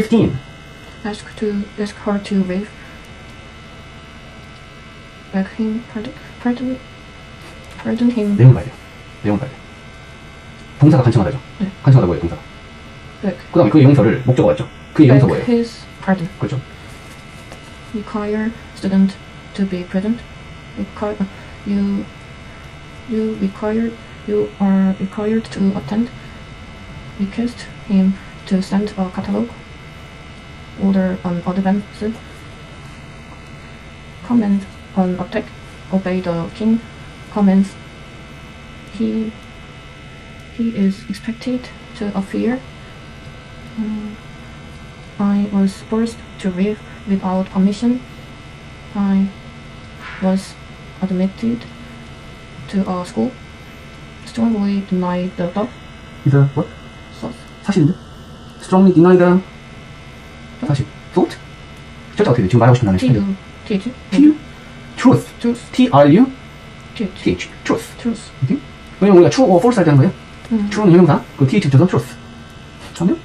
15. ask to ask her to leave. Beg him pardon pardon pardon him. 내용 봐야 돼요. 내용 봐야 돼. 동사가 간청하다죠. 네. 간청하다 뭐예요, 동사가? Beg, 그 다음에 그 용서를 목적어 맞죠? 그 용서 뭐예요? his pardon. 그렇죠. Require student to be present. Require uh, you you required you are required to attend. Request him to send a catalog. Order an advance. Comment on attack. Obey the king. Comments. He he is expected to appear. Mm, I was forced to leave without permission. I was admitted to a school. Strongly denied the above Is a what? source. 사실인데? Strongly deny the 사실. Thought? 철자 어떻게 돼? 지금 말하고 싶은 단어 T U T H T U Truth. truth T R U T H T H. Truth. truth. 왜냐면 우리가 true or false 할 때 하는 거예요? 음. true는 형용사, 그 th 붙여서 truth. 하면